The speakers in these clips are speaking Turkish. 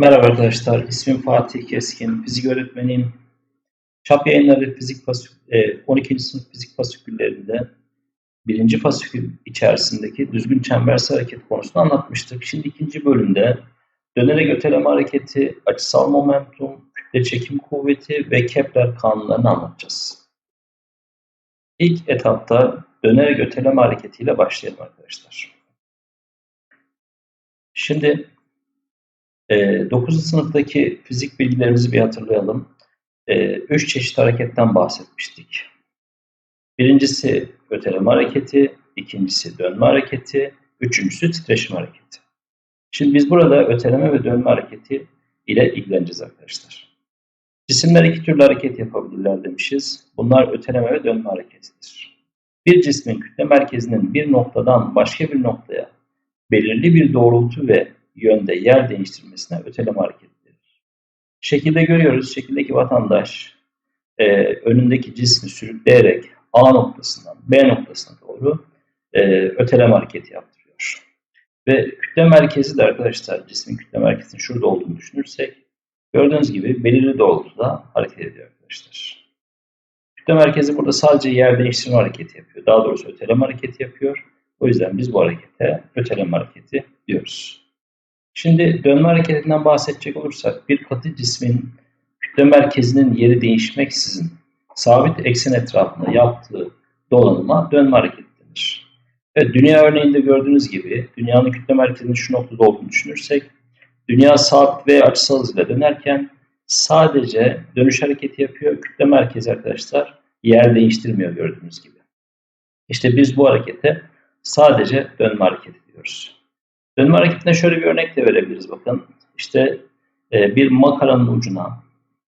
Merhaba arkadaşlar, ismim Fatih Keskin, fizik öğretmeniyim. Çap yayınları fizik fasük- e, 12. sınıf fizik fasiküllerinde birinci fasikül içerisindeki düzgün çembersel hareket konusunu anlatmıştık. Şimdi ikinci bölümde dönerek öteleme hareketi, açısal momentum, kütle çekim kuvveti ve Kepler kanunlarını anlatacağız. İlk etapta dönerek öteleme hareketiyle başlayalım arkadaşlar. Şimdi e, 9. sınıftaki fizik bilgilerimizi bir hatırlayalım. E, üç çeşit hareketten bahsetmiştik. Birincisi öteleme hareketi, ikincisi dönme hareketi, üçüncüsü titreşim hareketi. Şimdi biz burada öteleme ve dönme hareketi ile ilgileneceğiz arkadaşlar. Cisimler iki türlü hareket yapabilirler demişiz. Bunlar öteleme ve dönme hareketidir. Bir cismin kütle merkezinin bir noktadan başka bir noktaya belirli bir doğrultu ve yönde yer değiştirmesine öteleme hareketi. Şekilde görüyoruz, şekildeki vatandaş e, önündeki cismi sürükleyerek A noktasından B noktasına doğru e, öteleme hareketi yaptırıyor. Ve kütle merkezi de arkadaşlar cismin kütle merkezinin şurada olduğunu düşünürsek gördüğünüz gibi belirli doğrultuda hareket ediyor arkadaşlar. Kütle merkezi burada sadece yer değiştirme hareketi yapıyor. Daha doğrusu öteleme hareketi yapıyor. O yüzden biz bu harekete öteleme hareketi diyoruz. Şimdi dönme hareketinden bahsedecek olursak bir katı cismin kütle merkezinin yeri değişmeksizin sabit eksen etrafında yaptığı dolanıma dönme hareketi denir. Evet, dünya örneğinde gördüğünüz gibi dünyanın kütle merkezinin şu noktada olduğunu düşünürsek dünya sabit ve açısal hızla dönerken sadece dönüş hareketi yapıyor. Kütle merkezi arkadaşlar yer değiştirmiyor gördüğünüz gibi. İşte biz bu harekete sadece dönme hareketi diyoruz. Dönme hareketine şöyle bir örnek de verebiliriz bakın. İşte e, bir makaranın ucuna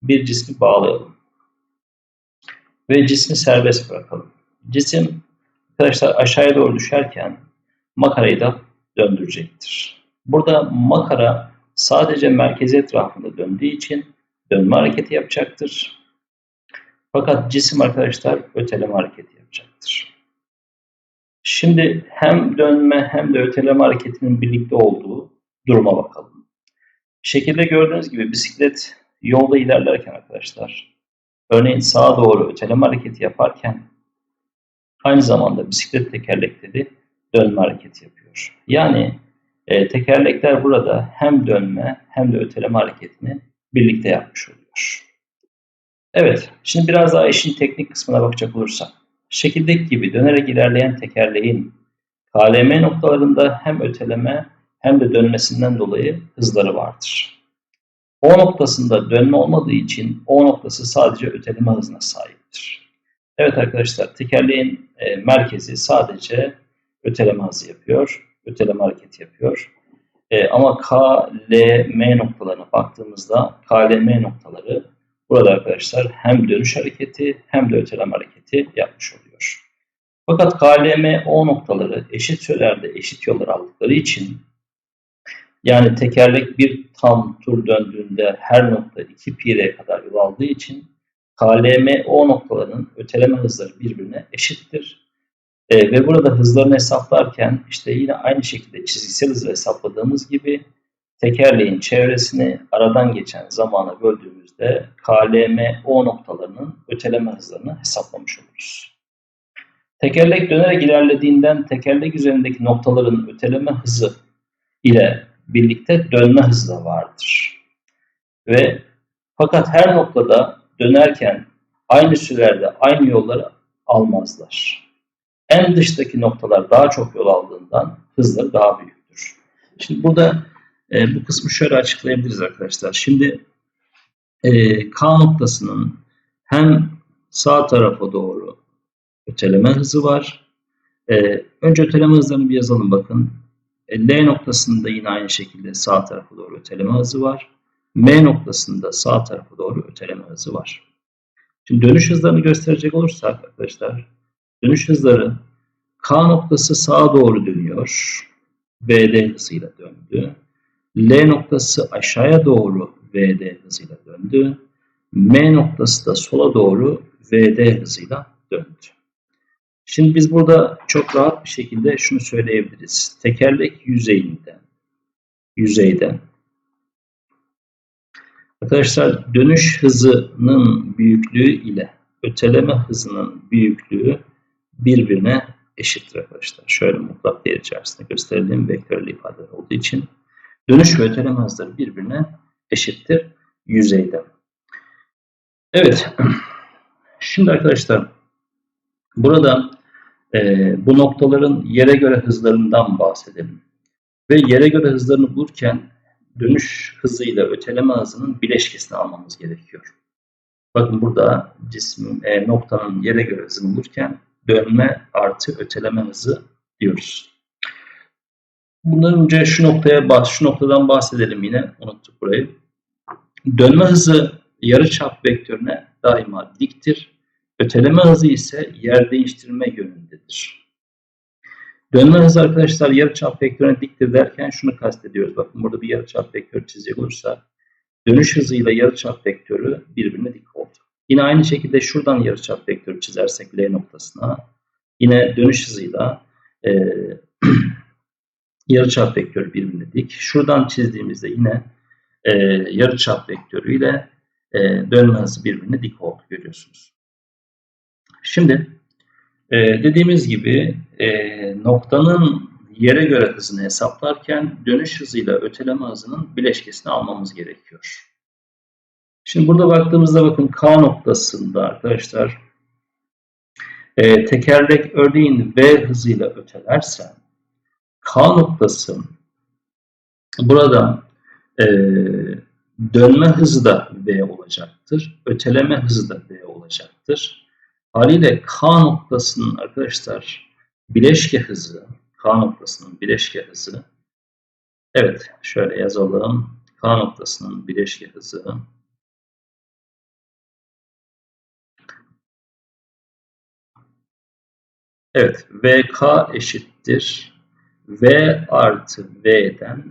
bir cismi bağlayalım. Ve cismi serbest bırakalım. Cisim arkadaşlar aşağıya doğru düşerken makarayı da döndürecektir. Burada makara sadece merkezi etrafında döndüğü için dönme hareketi yapacaktır. Fakat cisim arkadaşlar öteleme hareketi yapacaktır. Şimdi hem dönme hem de öteleme hareketinin birlikte olduğu duruma bakalım. Şekilde gördüğünüz gibi bisiklet yolda ilerlerken arkadaşlar, örneğin sağa doğru öteleme hareketi yaparken aynı zamanda bisiklet tekerlekleri dönme hareketi yapıyor. Yani e, tekerlekler burada hem dönme hem de öteleme hareketini birlikte yapmış oluyor. Evet, şimdi biraz daha işin teknik kısmına bakacak olursak. Şekildeki gibi dönerek ilerleyen tekerleğin KLM noktalarında hem öteleme hem de dönmesinden dolayı hızları vardır. O noktasında dönme olmadığı için O noktası sadece öteleme hızına sahiptir. Evet arkadaşlar tekerleğin e, merkezi sadece öteleme hızı yapıyor, öteleme hareketi yapıyor. E, ama K, L, M noktalarına baktığımızda KLM noktaları burada arkadaşlar hem dönüş hareketi hem de öteleme hareketi yapmış oluyor. Fakat KLM O noktaları eşit sürelerde eşit yollar aldıkları için yani tekerlek bir tam tur döndüğünde her nokta 2 pi'ye kadar yol aldığı için KLM O noktalarının öteleme hızları birbirine eşittir. E, ve burada hızlarını hesaplarken işte yine aynı şekilde çizgisel hızı hesapladığımız gibi tekerleğin çevresini aradan geçen zamana böldüğümüzde KLM O noktalarının öteleme hızlarını hesaplamış oluruz. Tekerlek dönerek ilerlediğinden tekerlek üzerindeki noktaların öteleme hızı ile birlikte dönme hızı da vardır. Ve fakat her noktada dönerken aynı sürelerde aynı yolları almazlar. En dıştaki noktalar daha çok yol aldığından hızları daha büyüktür. Şimdi burada e, bu kısmı şöyle açıklayabiliriz arkadaşlar. Şimdi e, K noktasının hem sağ tarafa doğru öteleme hızı var. E, önce öteleme hızlarını bir yazalım bakın. E, L noktasında yine aynı şekilde sağ tarafa doğru öteleme hızı var. M noktasında sağ tarafa doğru öteleme hızı var. Şimdi dönüş hızlarını gösterecek olursak arkadaşlar, dönüş hızları K noktası sağa doğru dönüyor. VD hızıyla döndü. L noktası aşağıya doğru VD hızıyla döndü. M noktası da sola doğru VD hızıyla döndü. Şimdi biz burada çok rahat bir şekilde şunu söyleyebiliriz. Tekerlek yüzeyinden, yüzeyden Arkadaşlar dönüş hızının büyüklüğü ile öteleme hızının büyüklüğü birbirine eşittir arkadaşlar. Şöyle mutlak değer içerisinde gösterildiğim vektörlü ifadeler olduğu için dönüş ve öteleme hızları birbirine eşittir yüzeyde. Evet. Şimdi arkadaşlar burada e, bu noktaların yere göre hızlarından bahsedelim. Ve yere göre hızlarını bulurken dönüş hızıyla öteleme hızının bileşkesini almamız gerekiyor. Bakın burada cismin e, noktanın yere göre hızını bulurken dönme artı öteleme hızı diyoruz. Bundan önce şu noktaya bas, şu noktadan bahsedelim yine. Unuttuk burayı. Dönme hızı yarıçap vektörüne daima diktir. Öteleme hızı ise yer değiştirme yönündedir. Dönme hızı arkadaşlar yarıçap vektörüne diktir derken şunu kastediyoruz. Bakın burada bir yarıçap vektörü çizecek olursa dönüş hızıyla yarıçap vektörü birbirine dik oldu. Yine aynı şekilde şuradan yarıçap vektörü çizersek L noktasına yine dönüş hızıyla e, yarıçap vektörü birbirine dik. Şuradan çizdiğimizde yine e, yarıçap vektörüyle e, dönme hızı birbirine dik oldu görüyorsunuz. Şimdi e, dediğimiz gibi e, noktanın yere göre hızını hesaplarken dönüş hızıyla öteleme hızının bileşkesini almamız gerekiyor. Şimdi burada baktığımızda bakın K noktasında arkadaşlar e, tekerlek örneğin V hızıyla ötelerse K noktası burada e, dönme hızı da V olacaktır. Öteleme hızı da V olacaktır. Haliyle K noktasının arkadaşlar bileşke hızı, K noktasının bileşke hızı, evet şöyle yazalım. K noktasının bileşke hızı Evet, VK eşittir. V artı V'den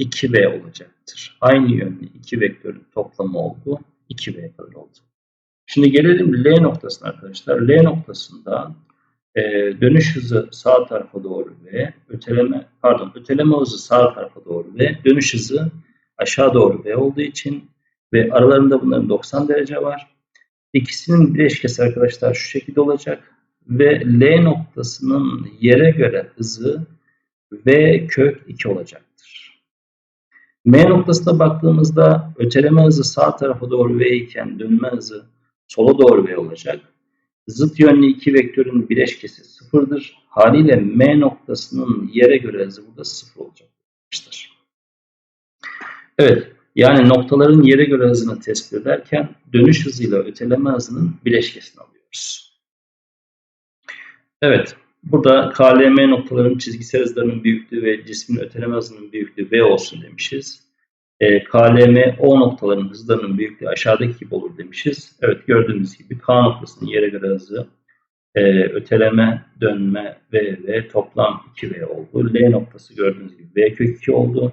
2V olacaktır. Aynı yönlü iki vektörün toplamı oldu. 2V kadar oldu. Şimdi gelelim L noktasına arkadaşlar. L noktasında e, dönüş hızı sağ tarafa doğru V, öteleme pardon öteleme hızı sağ tarafa doğru V, dönüş hızı aşağı doğru V olduğu için ve aralarında bunların 90 derece var. İkisinin bileşkesi arkadaşlar şu şekilde olacak ve L noktasının yere göre hızı V kök 2 olacaktır. M noktasına baktığımızda öteleme hızı sağ tarafa doğru V iken dönme hızı sola doğru V olacak. Zıt yönlü iki vektörün bileşkesi sıfırdır. Haliyle M noktasının yere göre hızı burada sıfır olacaktır. Evet, yani noktaların yere göre hızını tespit ederken dönüş hızıyla öteleme hızının bileşkesini alıyoruz. Evet, burada KLM noktaların çizgisel hızlarının büyüklüğü ve cismin öteleme hızının büyüklüğü V olsun demişiz. E, KLM O noktaların hızlarının büyüklüğü aşağıdaki gibi olur demişiz. Evet gördüğünüz gibi K noktasının yere göre hızı e, öteleme, dönme V ve toplam 2V oldu. L noktası gördüğünüz gibi V kök 2 oldu.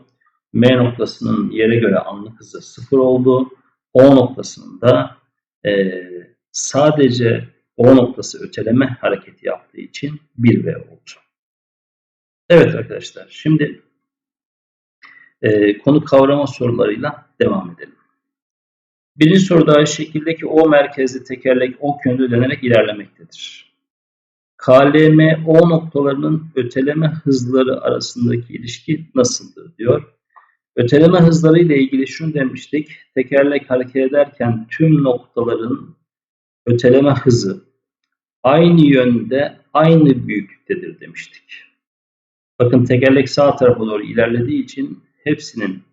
M noktasının yere göre anlık hızı 0 oldu. O noktasının da e, sadece O noktası öteleme hareketi yaptığı için 1V oldu. Evet arkadaşlar şimdi e, konu kavrama sorularıyla devam edelim. Birinci soruda şekildeki O merkezli tekerlek O yönde dönerek ilerlemektedir. KLM O noktalarının öteleme hızları arasındaki ilişki nasıldır diyor. Öteleme hızları ile ilgili şunu demiştik. Tekerlek hareket ederken tüm noktaların öteleme hızı aynı yönde aynı büyüklüktedir demiştik. Bakın tekerlek sağ tarafa doğru ilerlediği için hepsinin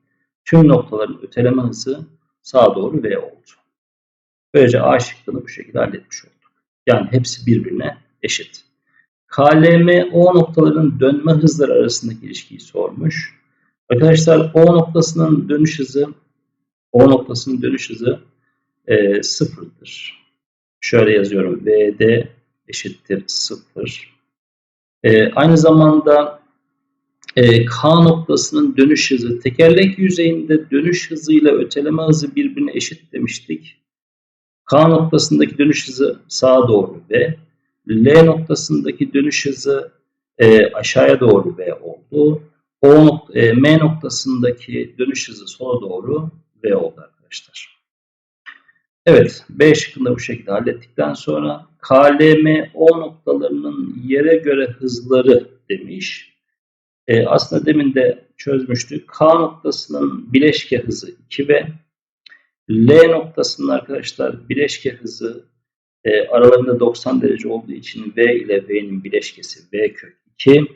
tüm noktaların öteleme hızı sağa doğru V oldu. Böylece A şıkkını bu şekilde halletmiş olduk. Yani hepsi birbirine eşit. KLM O noktaların dönme hızları arasındaki ilişkiyi sormuş. Arkadaşlar O noktasının dönüş hızı O noktasının dönüş hızı e, sıfırdır. Şöyle yazıyorum. VD eşittir sıfır. E, aynı zamanda e, K noktasının dönüş hızı tekerlek yüzeyinde dönüş hızıyla öteleme hızı birbirine eşit demiştik. K noktasındaki dönüş hızı sağa doğru V. L noktasındaki dönüş hızı e, aşağıya doğru V oldu. O nok e, M noktasındaki dönüş hızı sola doğru V oldu arkadaşlar. Evet, B şıkkında bu şekilde hallettikten sonra KLM O noktalarının yere göre hızları demiş. E, aslında demin de çözmüştük. K noktasının bileşke hızı 2V. L noktasının arkadaşlar bileşke hızı e, aralarında 90 derece olduğu için V ile V'nin bileşkesi V kök 2.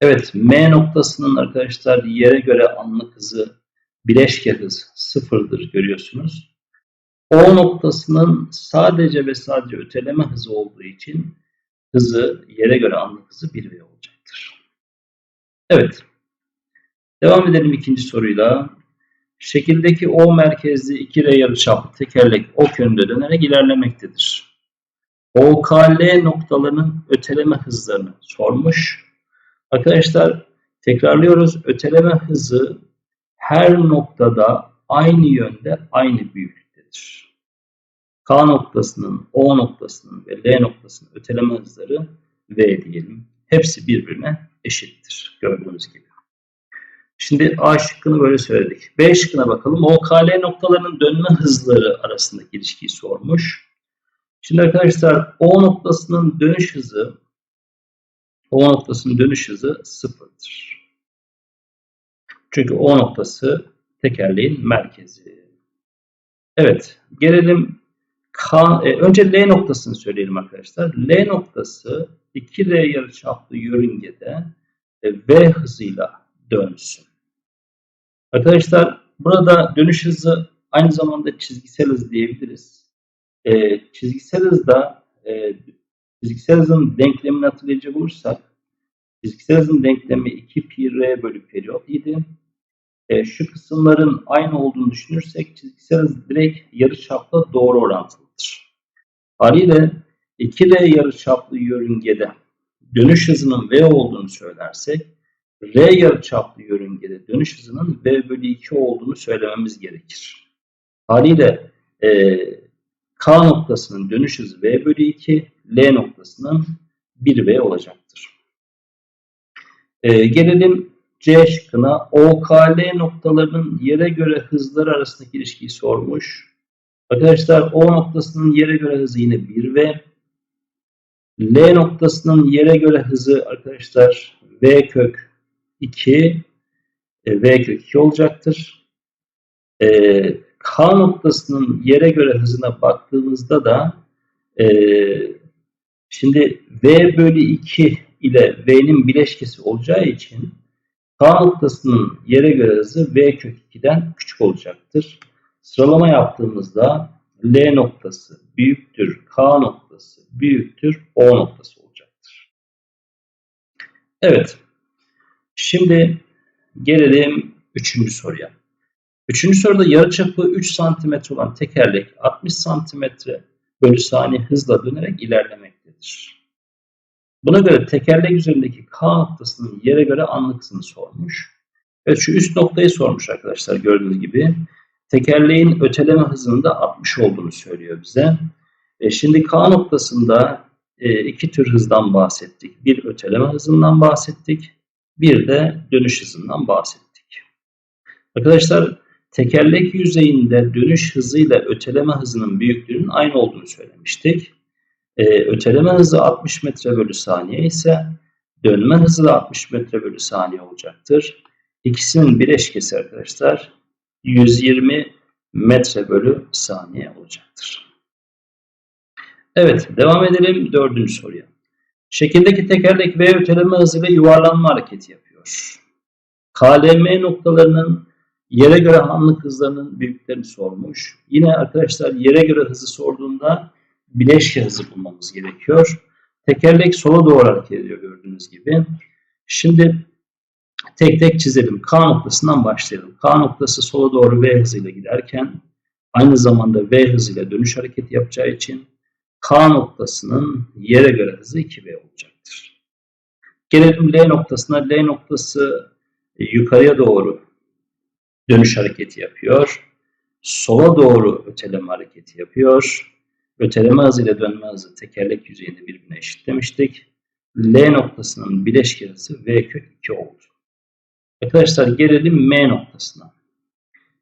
Evet, M noktasının arkadaşlar yere göre anlık hızı bileşke hız sıfırdır görüyorsunuz. O noktasının sadece ve sadece öteleme hızı olduğu için hızı yere göre anlık hızı 1V olacaktır. Evet. Devam edelim ikinci soruyla. Şekildeki O merkezli 2R yarıçaplı tekerlek ok yönünde dönerek ilerlemektedir. OKL noktalarının öteleme hızlarını sormuş. Arkadaşlar tekrarlıyoruz. Öteleme hızı her noktada aynı yönde aynı büyüklüktedir. K noktasının, O noktasının ve L noktasının öteleme hızları V diyelim. Hepsi birbirine eşittir gördüğünüz gibi. Şimdi A şıkkını böyle söyledik. B şıkkına bakalım. OKL noktalarının dönme hızları arasındaki ilişkiyi sormuş. Şimdi arkadaşlar O noktasının dönüş hızı O noktasının dönüş hızı sıfırdır. Çünkü O noktası tekerleğin merkezi. Evet, gelelim K, e, önce L noktasını söyleyelim arkadaşlar. L noktası 2R yarıçaplı yörüngede e, V hızıyla dönsün. Arkadaşlar burada dönüş hızı aynı zamanda çizgisel hız diyebiliriz. E, çizgisel hızda e, çizgisel hızın denklemini hatırlayacak olursak çizgisel hızın denklemi 2 pi r bölü periyot idi. E, şu kısımların aynı olduğunu düşünürsek çizgisel hız direkt yarıçapla doğru orantılıdır. Haliyle 2R yarıçaplı yörüngede dönüş hızının V olduğunu söylersek R yarıçaplı yörüngede dönüş hızının V bölü 2 olduğunu söylememiz gerekir. Haliyle e, K noktasının dönüş hızı V bölü 2, L noktasının 1V olacaktır. E, gelelim C şıkkına. OKL noktalarının yere göre hızları arasındaki ilişkiyi sormuş. Arkadaşlar O noktasının yere göre hızı yine 1V. L noktasının yere göre hızı arkadaşlar V kök 2 e, V kök 2 olacaktır. E, K noktasının yere göre hızına baktığımızda da e, şimdi V bölü 2 ile V'nin bileşkesi olacağı için K noktasının yere göre hızı V kök 2'den küçük olacaktır. Sıralama yaptığımızda L noktası büyüktür, K noktası büyüktür, O noktası olacaktır. Evet. Şimdi gelelim üçüncü soruya. Üçüncü soruda yarıçapı 3 cm olan tekerlek 60 cm bölü saniye hızla dönerek ilerlemektedir. Buna göre tekerlek üzerindeki K noktasının yere göre anlık hızını sormuş. Evet şu üst noktayı sormuş arkadaşlar gördüğünüz gibi. Tekerleğin öteleme hızının da 60 olduğunu söylüyor bize. E şimdi K noktasında e, iki tür hızdan bahsettik. Bir öteleme hızından bahsettik. Bir de dönüş hızından bahsettik. Arkadaşlar tekerlek yüzeyinde dönüş hızıyla öteleme hızının büyüklüğünün aynı olduğunu söylemiştik. Ee, öteleme hızı 60 metre bölü saniye ise dönme hızı da 60 metre bölü saniye olacaktır. İkisinin bileşkesi arkadaşlar 120 metre bölü saniye olacaktır. Evet devam edelim dördüncü soruya. Şekildeki tekerlek V öteleme hızıyla yuvarlanma hareketi yapıyor. KLM noktalarının yere göre anlık hızlarının büyüklerini sormuş. Yine arkadaşlar yere göre hızı sorduğunda bileşke hızı bulmamız gerekiyor. Tekerlek sola doğru hareket ediyor gördüğünüz gibi. Şimdi tek tek çizelim. K noktasından başlayalım. K noktası sola doğru V hızıyla giderken aynı zamanda V hızıyla dönüş hareketi yapacağı için K noktasının yere göre hızı 2V olacaktır. Gelelim L noktasına. L noktası e, yukarıya doğru dönüş hareketi yapıyor. Sola doğru öteleme hareketi yapıyor. Öteleme hızı ile dönme hızı tekerlek yüzeyinde birbirine eşitlemiştik. L noktasının bileşke hızı V kök 2 oldu. Arkadaşlar gelelim M noktasına.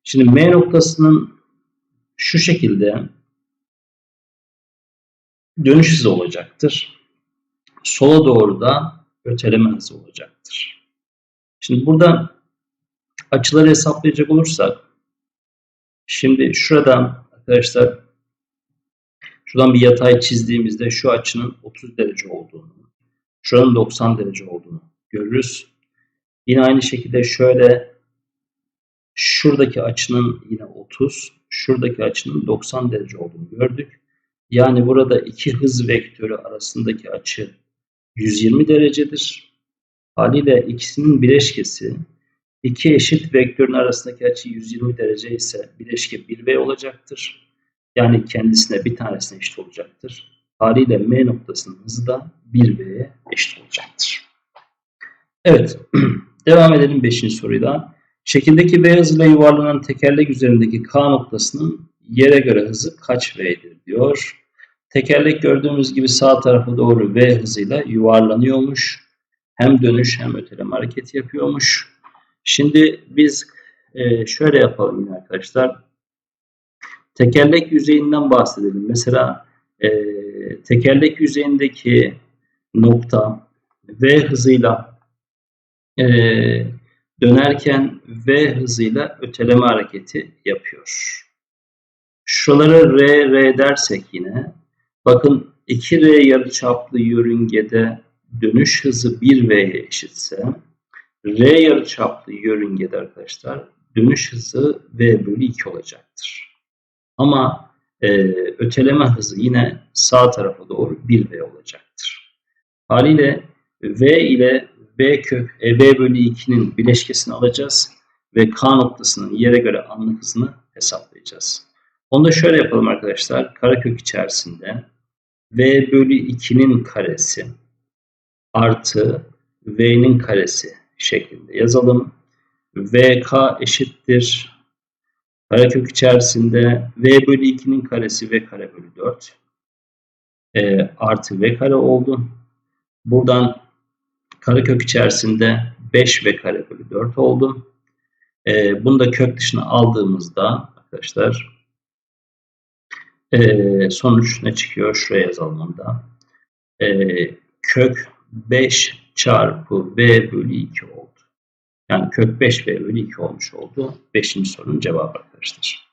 Şimdi M noktasının şu şekilde dönüş hızı olacaktır. Sola doğru da öteleme hızı olacaktır. Şimdi burada açıları hesaplayacak olursak şimdi şuradan arkadaşlar şuradan bir yatay çizdiğimizde şu açının 30 derece olduğunu şuranın 90 derece olduğunu görürüz. Yine aynı şekilde şöyle şuradaki açının yine 30, şuradaki açının 90 derece olduğunu gördük. Yani burada iki hız vektörü arasındaki açı 120 derecedir. Haliyle ikisinin bileşkesi iki eşit vektörün arasındaki açı 120 derece ise bileşke 1V olacaktır. Yani kendisine bir tanesine eşit olacaktır. Haliyle M noktasının hızı da 1V'ye eşit olacaktır. Evet, devam edelim 5. soruyla. Şekildeki V hızıyla yuvarlanan tekerlek üzerindeki K noktasının yere göre hızı kaç V'dir diyor. Tekerlek gördüğümüz gibi sağ tarafa doğru V hızıyla yuvarlanıyormuş. Hem dönüş hem öteleme hareketi yapıyormuş. Şimdi biz e, şöyle yapalım arkadaşlar. Tekerlek yüzeyinden bahsedelim. Mesela e, tekerlek yüzeyindeki nokta V hızıyla e, dönerken V hızıyla öteleme hareketi yapıyor. Şuraları R, R dersek yine bakın 2R yarıçaplı yörüngede dönüş hızı 1V'ye eşitse R yarıçaplı yörüngede arkadaşlar dönüş hızı V bölü 2 olacaktır. Ama e, öteleme hızı yine sağ tarafa doğru 1V olacaktır. Haliyle V ile V kök e, V bölü 2'nin bileşkesini alacağız ve K noktasının yere göre anlık hızını hesaplayacağız. Onu da şöyle yapalım arkadaşlar. Karekök içerisinde V bölü 2'nin karesi artı V'nin karesi şeklinde yazalım. VK eşittir. Karekök içerisinde V bölü 2'nin karesi V kare bölü 4 e, artı V kare oldu. Buradan karekök içerisinde 5 V kare bölü 4 oldu. E, bunu da kök dışına aldığımızda arkadaşlar e, sonuç ne çıkıyor? Şuraya yazalım onu da. E, kök 5 çarpı V bölü 2 oldu. Yani kök 5 V bölü 2 olmuş oldu. Beşinci sorunun cevabı arkadaşlar.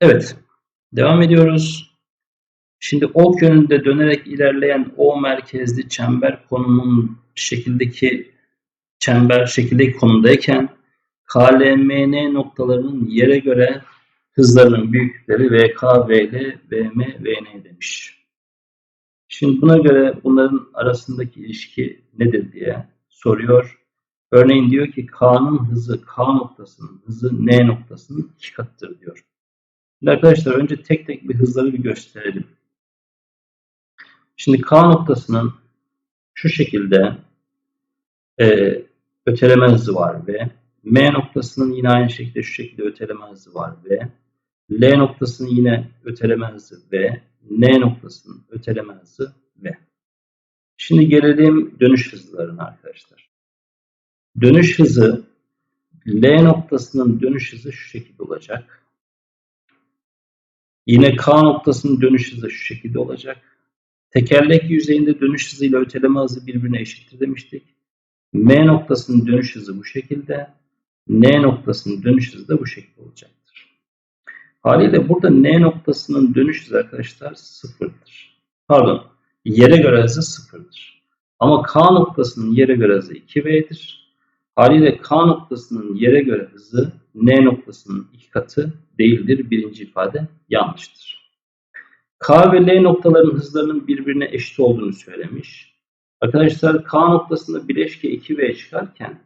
Evet. Devam ediyoruz. Şimdi ok yönünde dönerek ilerleyen O merkezli çember konumun şekildeki çember şekildeki konumdayken KLMN noktalarının yere göre hızlarının büyüklükleri VK, VL, VM, VN demiş. Şimdi buna göre bunların arasındaki ilişki nedir diye soruyor. Örneğin diyor ki K'nın hızı K noktasının hızı N noktasının iki katıdır diyor. Şimdi arkadaşlar önce tek tek bir hızları bir gösterelim. Şimdi K noktasının şu şekilde e, öteleme hızı var ve M noktasının yine aynı şekilde şu şekilde öteleme hızı var ve L noktasının yine öteleme hızı ve N noktasının öteleme hızı ve. Şimdi gelelim dönüş hızlarına arkadaşlar. Dönüş hızı L noktasının dönüş hızı şu şekilde olacak. Yine K noktasının dönüş hızı şu şekilde olacak. Tekerlek yüzeyinde dönüş hızıyla öteleme hızı birbirine eşittir demiştik. M noktasının dönüş hızı bu şekilde. N noktasının dönüş hızı da bu şekilde olacaktır. Haliyle burada N noktasının dönüş hızı arkadaşlar sıfırdır. Pardon, yere göre hızı sıfırdır. Ama K noktasının yere göre hızı 2V'dir. Haliyle K noktasının yere göre hızı N noktasının iki katı değildir. Birinci ifade yanlıştır. K ve L noktaların hızlarının birbirine eşit olduğunu söylemiş. Arkadaşlar K noktasında bileşke 2V çıkarken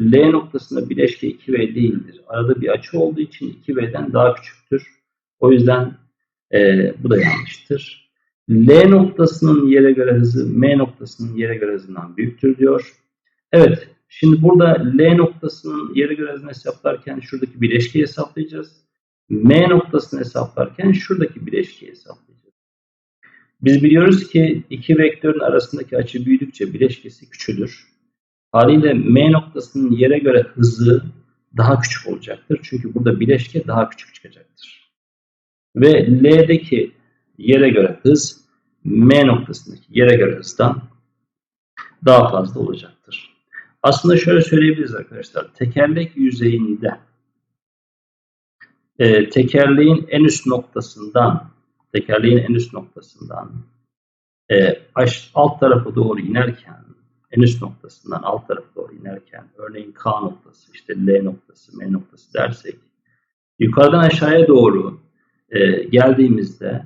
L noktasında bileşke 2V değildir. Arada bir açı olduğu için 2V'den daha küçüktür. O yüzden e, bu da yanlıştır. L noktasının yere göre hızı M noktasının yere göre hızından büyüktür diyor. Evet, şimdi burada L noktasının yere göre hızını hesaplarken şuradaki bileşkeyi hesaplayacağız. M noktasını hesaplarken şuradaki bileşkeyi hesaplayacağız. Biz biliyoruz ki iki vektörün arasındaki açı büyüdükçe bileşkesi küçülür. Haliyle M noktasının yere göre hızı daha küçük olacaktır. Çünkü burada bileşke daha küçük çıkacaktır. Ve L'deki yere göre hız M noktasındaki yere göre hızdan daha fazla olacaktır. Aslında şöyle söyleyebiliriz arkadaşlar. Tekerlek yüzeyinde e, tekerleğin en üst noktasından tekerleğin en üst noktasından e, alt tarafa doğru inerken en üst noktasından alt tarafa doğru inerken örneğin K noktası işte L noktası M noktası dersek yukarıdan aşağıya doğru e, geldiğimizde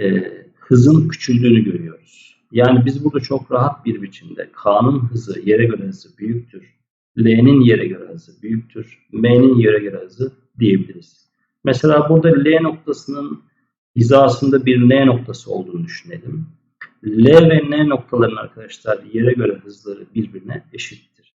e, hızın küçüldüğünü görüyoruz. Yani biz burada çok rahat bir biçimde K'nın hızı yere göre hızı büyüktür. L'nin yere göre hızı büyüktür. M'nin yere göre hızı diyebiliriz. Mesela burada L noktasının hizasında bir N noktası olduğunu düşünelim. L ve N noktaların arkadaşlar yere göre hızları birbirine eşittir.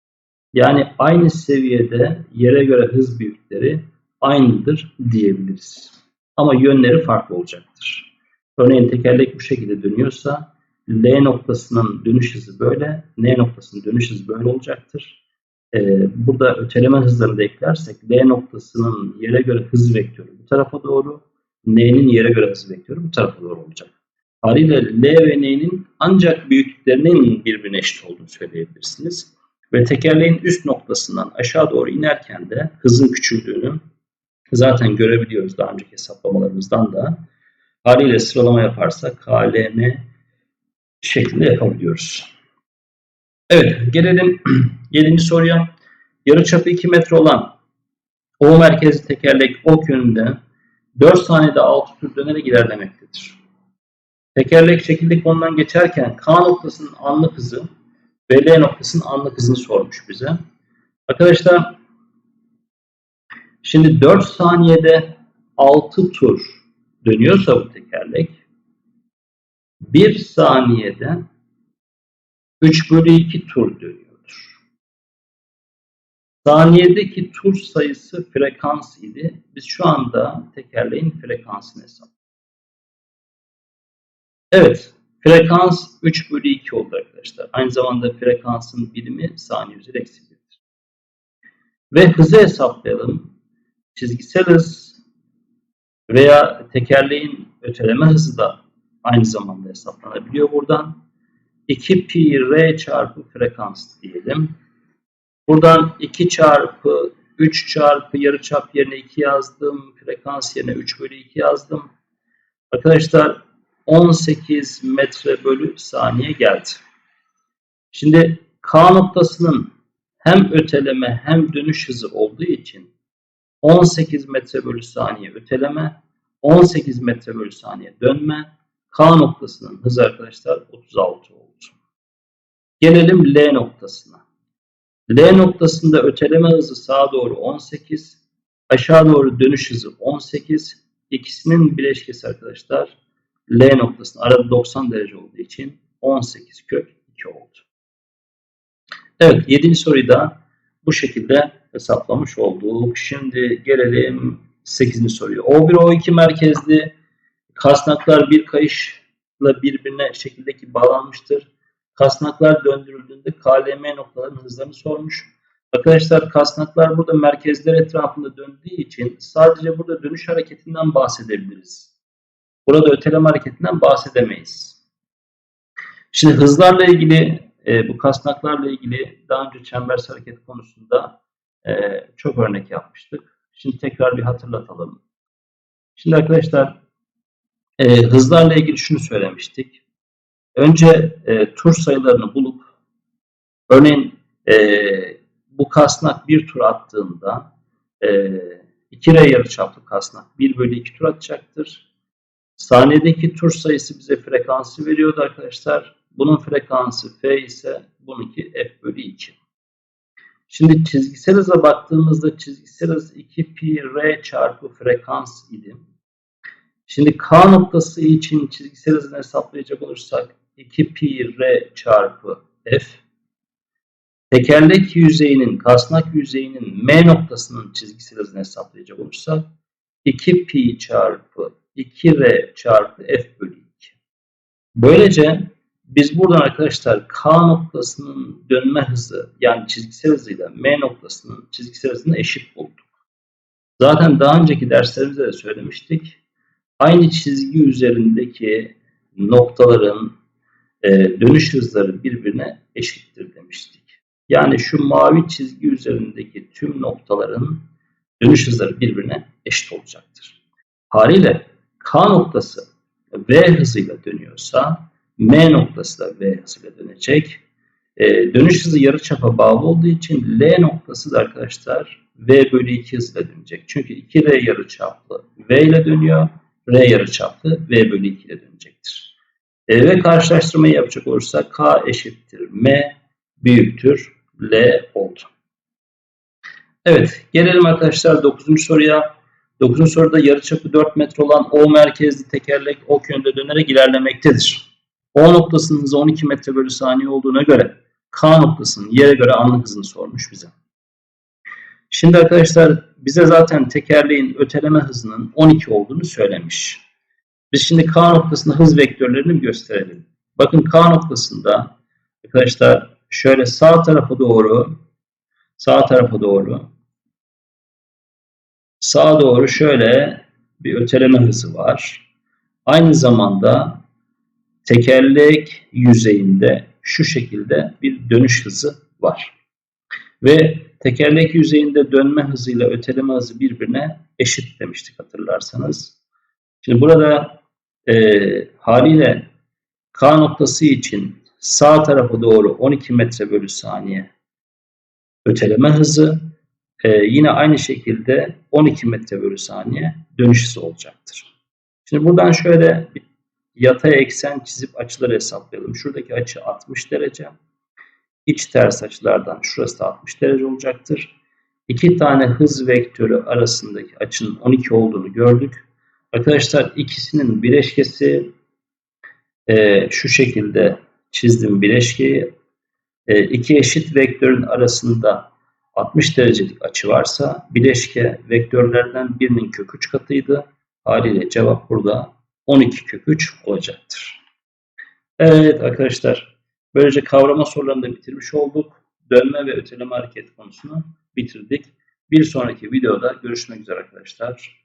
Yani aynı seviyede yere göre hız büyükleri aynıdır diyebiliriz. Ama yönleri farklı olacaktır. Örneğin tekerlek bu şekilde dönüyorsa L noktasının dönüş hızı böyle, N noktasının dönüş hızı böyle olacaktır. Ee, burada öteleme hızlarını da eklersek L noktasının yere göre hız vektörü bu tarafa doğru, N'nin yere göre hız vektörü bu tarafa doğru olacak. Haliyle L ve N'nin ancak büyüklüklerinin birbirine eşit olduğunu söyleyebilirsiniz. Ve tekerleğin üst noktasından aşağı doğru inerken de hızın küçüldüğünü zaten görebiliyoruz daha önceki hesaplamalarımızdan da. Haliyle sıralama yaparsak KLM şeklinde yapabiliyoruz. Evet gelelim 7. soruya. Yarıçapı 2 metre olan O merkezli tekerlek ok yönünde 4 saniyede 6 tur dönerek ilerlemektedir. Tekerlek şekilde konudan geçerken K noktasının anlık hızı ve L noktasının anlık hızını sormuş bize. Arkadaşlar şimdi 4 saniyede 6 tur dönüyorsa bu tekerlek 1 saniyede 3 bölü 2 tur dönüyordur. Saniyedeki tur sayısı frekans idi. Biz şu anda tekerleğin frekansını hesaplıyoruz. Evet, frekans 3 bölü 2 oldu arkadaşlar. Aynı zamanda frekansın birimi saniye üzeri eksi 1'dir. Ve hızı hesaplayalım. Çizgisel hız veya tekerleğin öteleme hızı da aynı zamanda hesaplanabiliyor buradan. 2 pi r çarpı frekans diyelim. Buradan 2 çarpı 3 çarpı yarıçap yerine 2 yazdım. Frekans yerine 3 bölü 2 yazdım. Arkadaşlar 18 metre bölü saniye geldi. Şimdi K noktasının hem öteleme hem dönüş hızı olduğu için 18 metre bölü saniye öteleme, 18 metre bölü saniye dönme, K noktasının hızı arkadaşlar 36 oldu. Gelelim L noktasına. L noktasında öteleme hızı sağa doğru 18, aşağı doğru dönüş hızı 18. İkisinin bileşkesi arkadaşlar L noktasının arada 90 derece olduğu için 18 kök 2 oldu. Evet 7. soruyu da bu şekilde hesaplamış olduk. Şimdi gelelim 8. soruya. O1 O2 merkezli kasnaklar bir kayışla birbirine şekildeki bağlanmıştır. Kasnaklar döndürüldüğünde KLM noktalarının hızlarını sormuş. Arkadaşlar kasnaklar burada merkezler etrafında döndüğü için sadece burada dönüş hareketinden bahsedebiliriz. Burada öteleme hareketinden bahsedemeyiz. Şimdi hızlarla ilgili e, bu kasnaklarla ilgili daha önce çembersel hareket konusunda e, çok örnek yapmıştık. Şimdi tekrar bir hatırlatalım. Şimdi arkadaşlar e, hızlarla ilgili şunu söylemiştik. Önce e, tur sayılarını bulup örneğin e, bu kasnak bir tur attığında e, 2R yarıçaplı kasnak 1 bölü 2 tur atacaktır. Saniyedeki tur sayısı bize frekansı veriyordu arkadaşlar. Bunun frekansı F ise bununki F bölü 2. Şimdi çizgisel hıza baktığımızda çizgisel hız 2 pi r çarpı frekans idi. Şimdi K noktası için çizgisel hızını hesaplayacak olursak 2 pi r çarpı f tekerlek yüzeyinin, kasnak yüzeyinin M noktasının çizgisel hızını hesaplayacak olursak 2 pi çarpı 2r çarpı f bölü 2. Böylece biz buradan arkadaşlar K noktasının dönme hızı yani çizgisel hızıyla M noktasının çizgisel hızını eşit bulduk. Zaten daha önceki derslerimizde de söylemiştik. Aynı çizgi üzerindeki noktaların e, dönüş hızları birbirine eşittir demiştik. Yani şu mavi çizgi üzerindeki tüm noktaların dönüş hızları birbirine eşit olacaktır. Haliyle K noktası V hızıyla dönüyorsa M noktası da V hızıyla dönecek. E, dönüş hızı yarıçapa bağlı olduğu için L noktası da arkadaşlar V bölü 2 hızıyla dönecek. Çünkü 2R yarıçaplı V ile dönüyor. R yarıçaplı V bölü 2 ile dönecektir. E, ve karşılaştırmayı yapacak olursak K eşittir M büyüktür L oldu. Evet gelelim arkadaşlar 9. soruya. 9. soruda yarıçapı 4 metre olan O merkezli tekerlek ok yönde dönerek ilerlemektedir. O noktasının hızı 12 metre bölü saniye olduğuna göre K noktasının yere göre anlık hızını sormuş bize. Şimdi arkadaşlar bize zaten tekerleğin öteleme hızının 12 olduğunu söylemiş. Biz şimdi K noktasında hız vektörlerini gösterelim. Bakın K noktasında arkadaşlar şöyle sağ tarafa doğru sağ tarafa doğru sağa doğru şöyle bir öteleme hızı var. Aynı zamanda tekerlek yüzeyinde şu şekilde bir dönüş hızı var. Ve tekerlek yüzeyinde dönme hızıyla öteleme hızı birbirine eşit demiştik hatırlarsanız. Şimdi burada e, haliyle K noktası için sağ tarafa doğru 12 metre bölü saniye öteleme hızı e, yine aynı şekilde 12 metre bölü saniye dönüş hızı olacaktır. Şimdi buradan şöyle bir yatay eksen çizip açıları hesaplayalım. Şuradaki açı 60 derece. İç ters açılardan şurası da 60 derece olacaktır. İki tane hız vektörü arasındaki açının 12 olduğunu gördük. Arkadaşlar ikisinin bileşkesi e, şu şekilde çizdim bileşkeyi. E, iki eşit vektörün arasında 60 derecelik açı varsa bileşke vektörlerden birinin kök 3 katıydı. Haliyle cevap burada 12 kök 3 olacaktır. Evet arkadaşlar böylece kavrama sorularını da bitirmiş olduk. Dönme ve öteleme hareket konusunu bitirdik. Bir sonraki videoda görüşmek üzere arkadaşlar.